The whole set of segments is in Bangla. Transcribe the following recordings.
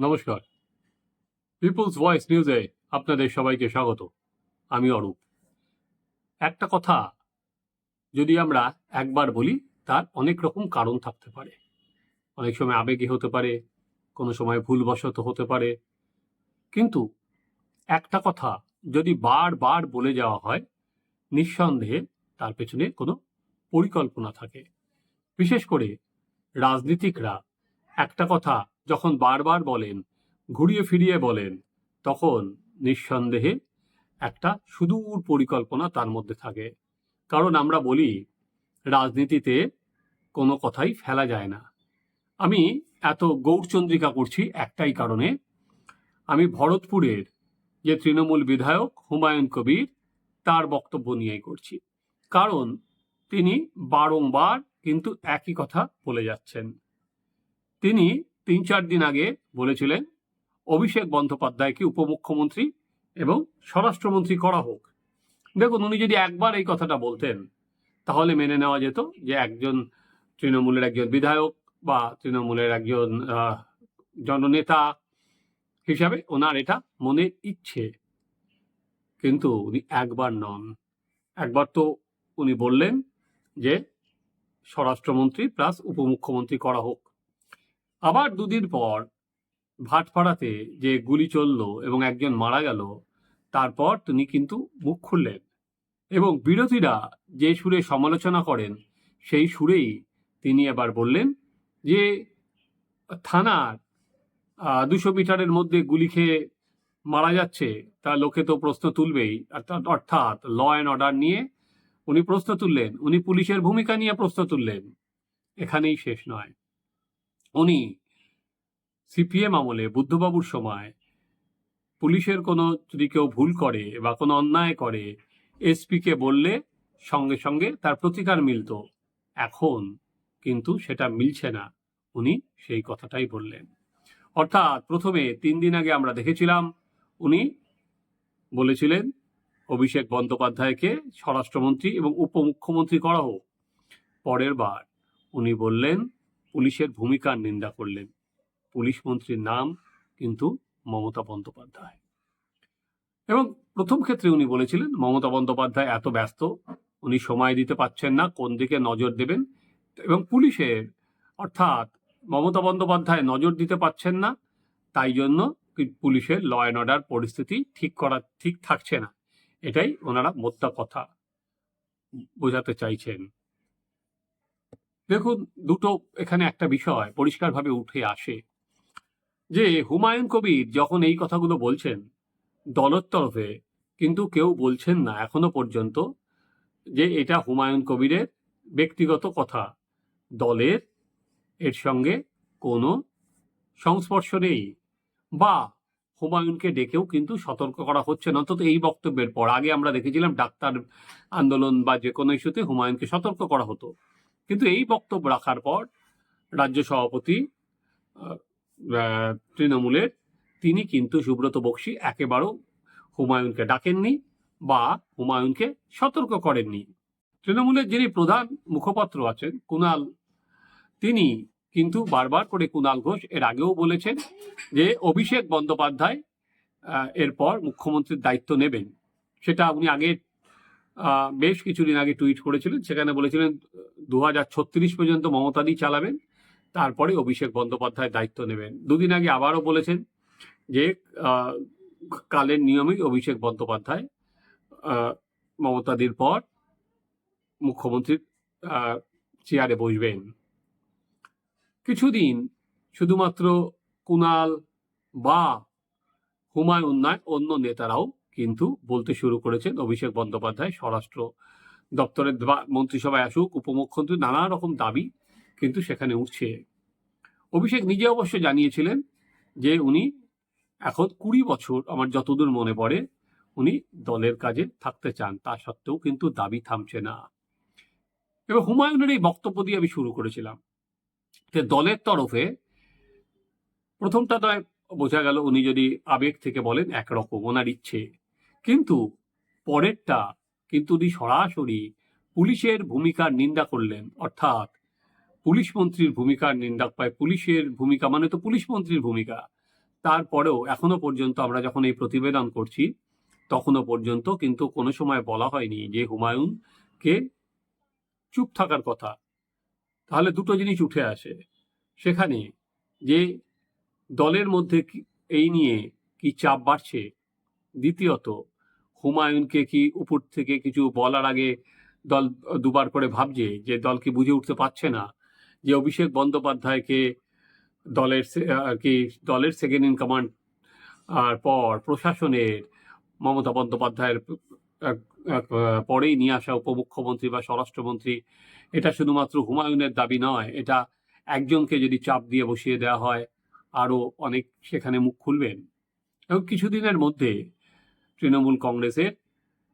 নমস্কার। পিপলস ভয়েস নিউজে আপনাদের সবাইকে স্বাগত। আমি অরূপ। একটা কথা যদি আমরা একবার বলি, তার অনেক রকম কারণ থাকতে পারে। অনেক সময় আবেগে হতে পারে, কোনো সময় ভুলবশত হতে পারে। কিন্তু একটা কথা যদি বারবার বলে যাওয়া হয়, নিঃসন্দেহে তার পেছনে কোনো পরিকল্পনা থাকে। বিশেষ করে রাজনীতিকরা একটা কথা যখন বারবার বলেন, ঘুরিয়ে ফিরিয়ে বলেন, তখন নিঃসন্দেহে একটা সুদূর পরিকল্পনা তার মধ্যে থাকে। কারণ আমরা বলি, রাজনীতিতে কোনো কথাই ফেলা যায় না। আমি এত গৌরচন্দ্রিকা করছি একটাই কারণে, আমি ভরতপুরের যে তৃণমূল বিধায়ক হুমায়ুন কবির, তার বক্তব্য নিয়েই করছি। কারণ তিনি বারংবার কিন্তু একই কথা বলে যাচ্ছেন। তিনি তিন চার দিন আগে বলেছিলেন, অভিষেক বন্দ্যোপাধ্যায়কে উপমুখ্যমন্ত্রী এবং স্বরাষ্ট্রমন্ত্রী করা হোক। দেখুন, উনি যদি একবার এই কথাটা বলতেন, তাহলে মেনে নেওয়া যেত যে একজন তৃণমূলের একজন বিধায়ক বা তৃণমূলের একজন জননেতা হিসাবে ওনার এটা মনের ইচ্ছে। কিন্তু উনি একবার নন। একবার তো উনি বললেন যে স্বরাষ্ট্রমন্ত্রী প্লাস উপমুখ্যমন্ত্রী করা হোক। আবার দুদিন পর ভাটপাড়াতে যে গুলি চলল এবং একজন মারা গেল, তারপর তিনি কিন্তু মুখ খুললেন এবং বিরোধীরা যে সুরে সমালোচনা করেন, সেই সুরেই তিনি এবার বললেন যে, থানার দুশো মিটারের মধ্যে গুলি খেয়ে মারা যাচ্ছে, তা লোকে তো প্রশ্ন তুলবেই। অর্থাৎ ল অ্যান্ড অর্ডার নিয়ে উনি প্রশ্ন তুললেন, উনি পুলিশের ভূমিকা নিয়ে প্রশ্ন তুললেন। এখানেই শেষ নয়। উনি সিপিএম আমলে বুদ্ধবাবুর সময় পুলিশের কোনো যদি কেউ ভুল করে বা কোনো অন্যায় করে, এসপিকে বললে সঙ্গে সঙ্গে তার প্রতিকার মিলত। এখন কিন্তু সেটা মিলছে না, উনি সেই কথাটাই বললেন। অর্থাৎ প্রথমে তিন দিন আগে আমরা দেখেছিলাম, উনি বলেছিলেন, অভিষেক বন্দ্যোপাধ্যায়কে স্বরাষ্ট্রমন্ত্রী এবং উপমুখ্যমন্ত্রী করা হোক। পরের বার উনি বললেন পুলিশের ভূমিকার নিন্দা করলেন। পুলিশ মন্ত্রীর নাম কিন্তু মমতা বন্দ্যোপাধ্যায়। এবং প্রথম ক্ষেত্রে উনি বলেছিলেন, মমতা বন্দ্যোপাধ্যায় এত ব্যস্ত, উনি সময় দিতে পাচ্ছেন না, কোন দিকে নজর দেবেন? এবং পুলিশের, অর্থাৎ মমতা বন্দ্যোপাধ্যায় নজর দিতে পাচ্ছেন না, তাই জন্য পুলিশের ল অ্যান্ড অর্ডার পরিস্থিতি ঠিক করা, ঠিক থাকছে না। এটাই ওনারা মোদ্দা কথা বোঝাতে চাইছেন। দেখুন, দুটো এখানে একটা বিষয় পরিষ্কারভাবে উঠে আসে। যে হুমায়ুন কবির যখন এই কথাগুলো বলছেন, দলের তরফে, কিন্তু কেউ বলছেন না এখনও পর্যন্ত যে এটা হুমায়ুন কবিরের ব্যক্তিগত কথা। দলের এর সঙ্গে কোনো সংস্পর্শ নেই। বা হুমায়ুনকে ডেকেও কিন্তু সতর্ক করা হচ্ছে না। অন্তত এই বক্তব্যের পর। আগে আমরা দেখেছিলাম ডাক্তার আন্দোলন বা যে কোনো ইস্যুতে হুমায়ুনকে সতর্ক করা হতো। কিন্তু এই বক্তব্য রাখার পর রাজ্য সভাপতি তৃণমূলের তিনি কিন্তু সুব্রত বক্সি একেবারেও হুমায়ুনকে ডাকেননি বা হুমায়ুনকে সতর্ক করেননি। তৃণমূলের যিনি প্রধান মুখপাত্র আছেন কুনাল তিনি কিন্তু বারবার করে কুনাল ঘোষ এর আগেও বলেছেন যে অভিষেক বন্দ্যোপাধ্যায় এরপর মুখ্যমন্ত্রীর দায়িত্ব নেবেন। সেটা উনি আগে আহ, বেশ কিছুদিন আগে টুইট করেছিলেন, সেখানে বলেছিলেন দু হাজার ছত্রিশ পর্যন্ত মমতাদি চালাবেন, তারপরে অভিষেক বন্দ্যোপাধ্যায় দায়িত্ব নেবেন। দুদিন আগে আবারও বলেছেন যে কালের নিয়মেই অভিষেক বন্দ্যোপাধ্যায় মমতাদির পর মুখ্যমন্ত্রীর চেয়ারে বসবেন। কিছুদিন শুধুমাত্র কুনাল বা হুমায়ুন নয় অন্য নেতারাও কিন্তু বলতে শুরু করেছেন অভিষেক বন্দ্যোপাধ্যায়, স্বরাষ্ট্র দপ্তরের মন্ত্রিসভায় আসুক, উপমুখ্যমন্ত্রী, নানা রকম দাবি কিন্তু সেখানে উঠছে। অভিষেক নিজে অবশ্য জানিয়েছিলেন যে উনি এখন কুড়ি বছর, আমার যতদূর মনে পড়ে, উনি দলের কাজে থাকতে চান, তা সত্ত্বেও কিন্তু দাবি থামছে না। এবার হুমায়ুনের এই বক্তব্য দিয়ে আমি শুরু করেছিলাম যে দলের তরফে প্রথমটা নয়, বোঝা গেল উনি যদি আবেগ থেকে বলেন একরকম, ওনার ইচ্ছে। কিন্তু পরেরটা কিন্তু উনি সরাসরি পুলিশের ভূমিকার নিন্দা করলেন। অর্থাৎ পুলিশ মন্ত্রীর ভূমিকার নিন্দা পায়। পুলিশের ভূমিকা মানে তো পুলিশ মন্ত্রীর ভূমিকা। তারপরেও এখনও পর্যন্ত আমরা যখন এই প্রতিবেদন করছি তখনও পর্যন্ত কিন্তু কোনো সময় বলা হয়নি যে হুমায়ুনকে চুপ থাকার কথা। তাহলে দুটো জিনিস উঠে আসে। সেখানে যে দলের মধ্যে এই নিয়ে কি চাপ বাড়ছে দ্বিতীয়ত, হুমায়ুনকে কি উপর থেকে কিছু বলার আগে দল দুবার করে ভাবছে যে দলকে বুঝে উঠতে পারছে না? যে অভিষেক বন্দ্যোপাধ্যায়কে দলের আর কি দলের সেকেন্ড ইন কমান্ড আর পর প্রশাসনের মমতা বন্দ্যোপাধ্যায়ের পরেই নিয়ে আসা উপমুখ্যমন্ত্রী বা স্বরাষ্ট্রমন্ত্রী, এটা শুধুমাত্র হুমায়ুনের দাবি নয়, এটা একজনকে যদি চাপ দিয়ে বসিয়ে দেওয়া হয় আরও অনেক সেখানে মুখ খুলবেন। এবং কিছুদিনের মধ্যে তৃণমূল কংগ্রেসের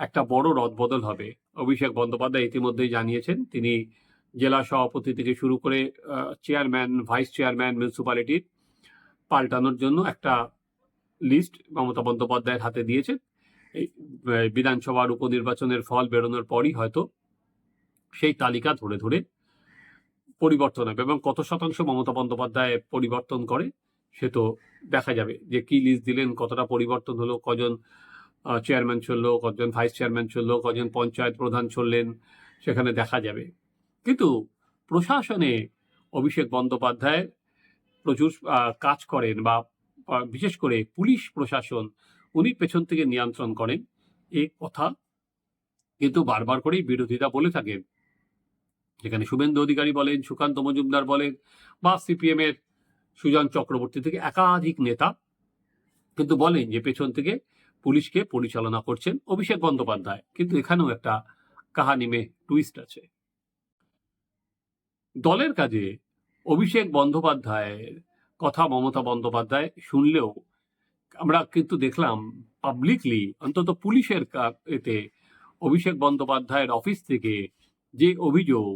একটা বড় রদবদল হবে। অভিষেক বন্দ্যোপাধ্যায় ইতিমধ্যেই জানিয়েছেন, তিনি জেলা সভাপতি থেকে শুরু করে চেয়ারম্যান ভাইস চেয়ারম্যান মিউনিসিপ্যালিটির পাল্টানোর জন্য একটা লিস্ট মমতা বন্দ্যোপাধ্যায়ের হাতে দিয়েছেন। এই বিধানসভার উপনির্বাচনের ফল বেরোনোর পরই হয়তো সেই তালিকা ধরে ধরে পরিবর্তন হবে এবং কত শতাংশ মমতা বন্দ্যোপাধ্যায় পরিবর্তন করে সে তো দেখা যাবে যে কি লিস্ট দিলেন, কতটা পরিবর্তন হলো, কজন চেয়ারম্যান চলল কজন ভাইস চেয়ারম্যান চলল কজন পঞ্চায়েত প্রধান চললেন সেখানে দেখা যাবে। কিন্তু প্রশাসনে অভিষেক বন্দ্যোপাধ্যায় প্রচুর কাজ করেন বা বিশেষ করে পুলিশ প্রশাসন, উনি পেছন থেকে নিয়ন্ত্রণ করেন। এই কথা কিন্তু বারবার করেই বিরোধীরা বলে থাকেন। যেখানে শুভেন্দু অধিকারী বলেন, সুকান্ত মজুমদার বলেন, বা সিপিএম এর সুজন চক্রবর্তী থেকে একাধিক নেতা কিন্তু বলেন যে পেছন থেকে পুলিশকে পরিচালনা করছেন অভিষেক বন্দ্যোপাধ্যায়। কিন্তু এখানেও একটা কাহানি মে টুইস্ট আছে। দলের কাজে অভিষেক বন্দ্যোপাধ্যায়ের কথা মমতা বন্দ্যোপাধ্যায় শুনলেও আমরা কিন্তু দেখলাম পাবলিকলি অন্তত পুলিশের এতে অভিষেক বন্দ্যোপাধ্যায়ের অফিস থেকে যে অভিযোগ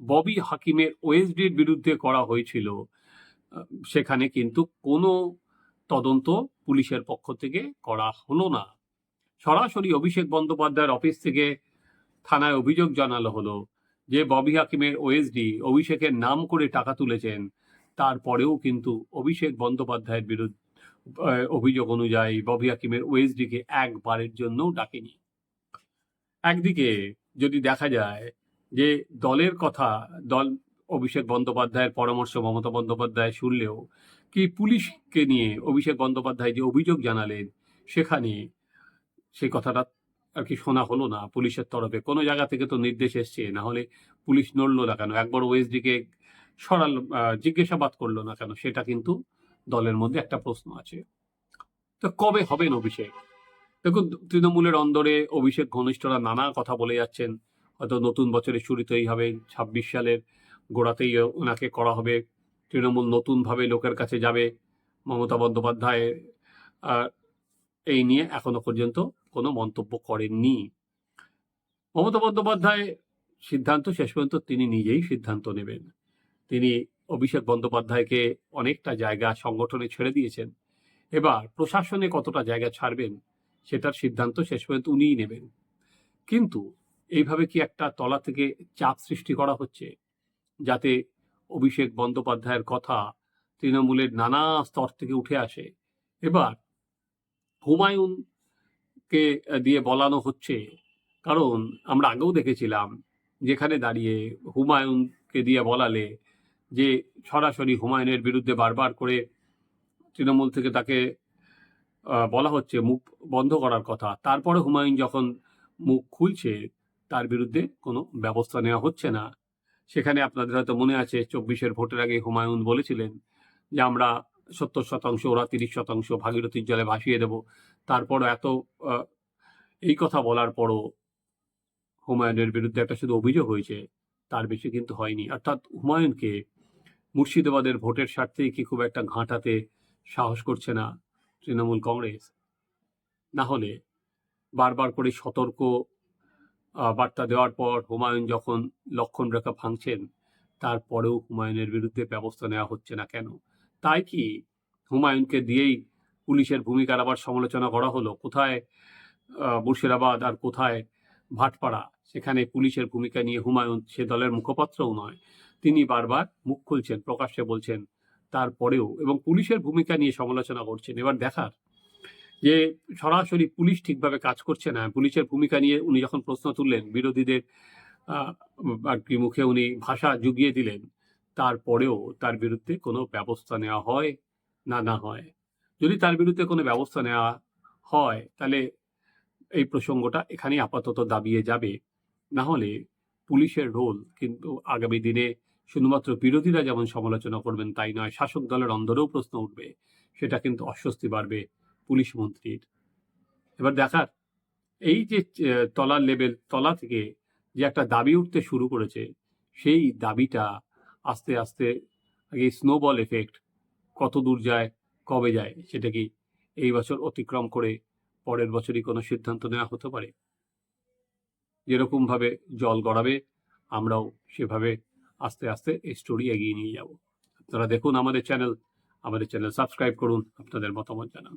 ববি হাকিমের ওএসডির বিরুদ্ধে করা হয়েছিল সেখানে কিন্তু কোনো তদন্ত পুলিশের পক্ষ থেকে করা হলো না। সরাসরি অভিষেক বন্দ্যোপাধ্যায়ের অফিস থেকে থানায় অভিযোগ জানালো হলো যে ববি হাকিমের ওএসডি অভিষেকের নাম করে টাকা তুলেছেন। তারপরেও কিন্তু অভিষেক বন্দ্যোপাধ্যায়ের বিরুদ্ধে অভিযোগ অনুযায়ী ববি হাকিমের ওএসডিকে একবারের জন্যও ডাকেনি। একদিকে যদি দেখা যায় যে দলের কথা, দল অভিষেক বন্দ্যোপাধ্যায়ের পরামর্শ মমতা বন্দ্যোপাধ্যায় শুনলেও কি পুলিশকে নিয়ে অভিষেক বন্দ্যোপাধ্যায় যে অভিযোগ জানালেন সেখানে সেই কথাটা আর কি শোনা হলো না পুলিশের তরফে। কোনো জায়গা থেকে তো নির্দেশ এসছে, না হলে পুলিশ নড়লো না কেন? একবার ওএসডিকে সরাল জিজ্ঞাসাবাদ করল না কেন? সেটা কিন্তু দলের মধ্যে একটা প্রশ্ন আছে। তো কবে হবেন অভিষেক? দেখুন, তৃণমূলের অন্দরে অভিষেক ঘনিষ্ঠরা নানা কথা বলে যাচ্ছেন। হয়তো নতুন বছরের শুরুতেই হবে, ছাব্বিশ সালের গোড়াতেই ওনাকে করা হবে। তৃণমূল নতুনভাবে লোকের কাছে যাবে মমতা বন্দ্যোপাধ্যায় এই নিয়ে এখনও পর্যন্ত কোনো মন্তব্য করেননি। মমতা বন্দ্যোপাধ্যায় সিদ্ধান্ত শেষ পর্যন্ত তিনি নিজেই সিদ্ধান্ত নেবেন। তিনি অভিষেক বন্দ্যোপাধ্যায়কে অনেকটা জায়গা সংগঠনে ছেড়ে দিয়েছেন। এবার প্রশাসনে কতটা জায়গা ছাড়বেন সেটার সিদ্ধান্ত শেষ পর্যন্ত উনিই নেবেন। কিন্তু এইভাবে কি একটা তলা থেকে চাপ সৃষ্টি করা হচ্ছে যাতে অভিষেক বন্দ্যোপাধ্যায়ের কথা তৃণমূলের নানা স্তর থেকে উঠে আসে। এবার হুমায়ুনকে দিয়ে বলানো হচ্ছে, কারণ আমরা আগেও দেখেছিলাম যেখানে দাঁড়িয়ে হুমায়ুনকে দিয়ে বলালে যে সরাসরি হুমায়ুনের বিরুদ্ধে বারবার করে তৃণমূল থেকে তাকে বলা হচ্ছে মুখ বন্ধ করার কথা। তারপরে হুমায়ুন যখন মুখ খুলছে, তার বিরুদ্ধে কোনো ব্যবস্থা নেওয়া হচ্ছে না। সেখানে আপনাদের হয়তো মনে আছে, চব্বিশের ভোটের আগে হুমায়ুন বলেছিলেন যে আমরা সত্তর শতাংশ, ওরা তিরিশ শতাংশ, ভাগীরথীর জলে ভাসিয়ে দেব। তারপরও এত এই কথা বলার পরও হুমায়ুনের বিরুদ্ধে একটা শুধু অভিযোগ হয়েছে, তার বেশি কিন্তু হয়নি। অর্থাৎ হুমায়ুনকে মুর্শিদাবাদের ভোটের স্বার্থেই কি খুব একটা ঘাঁটাতে সাহস করছে না তৃণমূল কংগ্রেস? না হলে বারবার করে সতর্ক বার্তা দেওয়ার পর হুমায়ুন যখন লক্ষণ রেখা ভাঙছেন, তারপরেও হুমায়ুনের বিরুদ্ধে ব্যবস্থা নেওয়া হচ্ছে না কেন? তাই কি হুমায়ুনকে দিয়েই পুলিশের ভূমিকার আবার সমালোচনা করা হলো? কোথায় মুর্শিদাবাদ আর কোথায় ভাটপাড়া? সেখানে পুলিশের ভূমিকা নিয়ে হুমায়ুন সে দলের মুখপাত্রও নয়। তিনি বারবার মুখ খুলছেন, প্রকাশ্যে বলছেন, তারপরেও এবং পুলিশের ভূমিকা নিয়ে সমালোচনা করছেন। এবার দেখার যে সরাসরি পুলিশ ঠিকভাবে কাজ করছে না, পুলিশের ভূমিকা নিয়ে উনি যখন প্রশ্ন তুললেন, বিরোধীদের আর কি মুখে উনি ভাষা জুগিয়ে দিলেন, তারপরেও তার বিরুদ্ধে কোনো ব্যবস্থা নেওয়া হয় না না হয়। যদি তার বিরুদ্ধে কোনো ব্যবস্থা নেওয়া হয়, তাহলে এই প্রসঙ্গটা এখানেই আপাতত দাবিয়ে যাবে। না হলে পুলিশের রোল কিন্তু আগামী দিনে শুধুমাত্র বিরোধীরা যেমন সমালোচনা করবেন, তাই নয়, শাসক দলের অন্দরেও প্রশ্ন উঠবে। সেটা কিন্তু অস্বস্তি বাড়বে। পুলিশ মন্ত্রীর। এবার দেখার, এই যে তলার লেভেল তলা থেকে যে একটা দাবি উঠতে শুরু করেছে, সেই দাবিটা আস্তে আস্তে এই স্নোবল এফেক্ট কত দূর যায়, কবে যায়, সেটা কি এই বছর অতিক্রম করে পরের বছরই কোনো সিদ্ধান্ত নেওয়া হতে পারে? যেরকমভাবে জল গড়াবে, আমরাও সেভাবে আস্তে আস্তে এই স্টোরি এগিয়ে নিয়ে যাব। আপনারা দেখুন আমাদের চ্যানেল আমাদের চ্যানেল সাবস্ক্রাইব করুন, আপনাদের মতামত জানান।